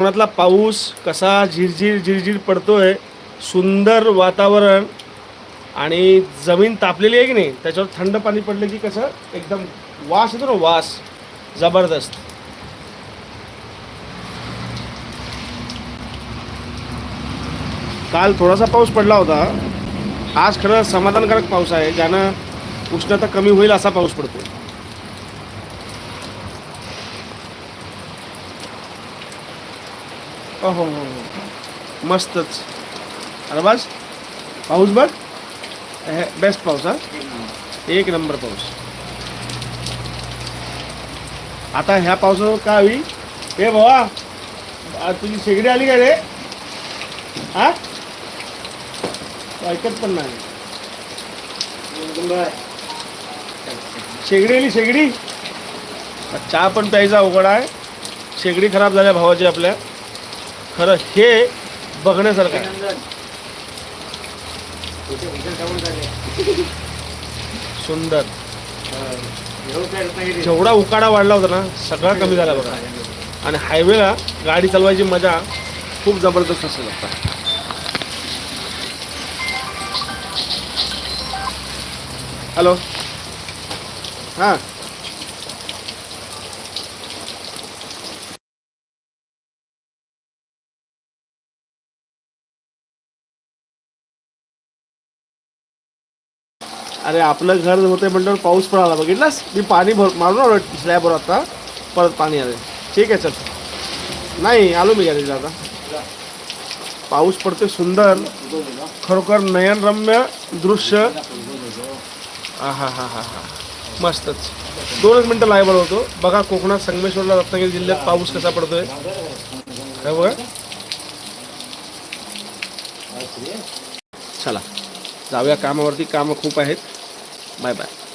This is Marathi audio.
कोकणातला पाऊस कसा झिरझिर झिरझिर पडतोय सुंदर वातावरण आणि जमीन तापलेली आहे की नाही त्याच्यावर थंड पाणी पडलं की कसं एकदम वास येतो ना वास जबरदस्त. काल थोडासा पाऊस पडला होता. आज खरं समाधानकारक पाऊस आहे ज्यानं उष्णता कमी होईल असा पाऊस पडतो हो हो हो मस्तच. अरे बस पाऊस बघ. बेस्ट पाऊस हा? एक नंबर पाऊस. आता ह्या पावसावर काय होईल हे भावा तुझी शेगडी आली का रे? हा? ऐकत पण नाही. शेगडी आली शेगडी? चहा पण प्यायचा अवघड आहे. शेगडी खराब झाल्या भावाची आपल्या. खरं हे बघण्यासारखं आहे. सुंदर. जेवढा उकाडा वाढला होता ना सगळा कमी झाला बघा. आणि हायवेला गाडी चालवायची मजा खूप जबरदस्त असेल आता हॅलो. हां. अरे आपलं घर होते म्हणल्यावर पाऊस पण आला बघितलास? मी पाणी भर मारून आलो स्लॅबवर आता. परत पाणी आलं ठीक आहे चल. नाही आलो मी गॅरेजला आता. पाऊस पडते सुंदर. खरोखर नयनरम्य दृश्य. हा हा हा हा. हा मस्तच. दोनच मिनटं लायबल होतो. बघा कोकणात संगमेश्वरला रत्नागिरी जिल्ह्यात पाऊस कसा पडतोय. हे बघा. चला. जाऊया कामावरती. कामं खूप आहेत. Bye bye.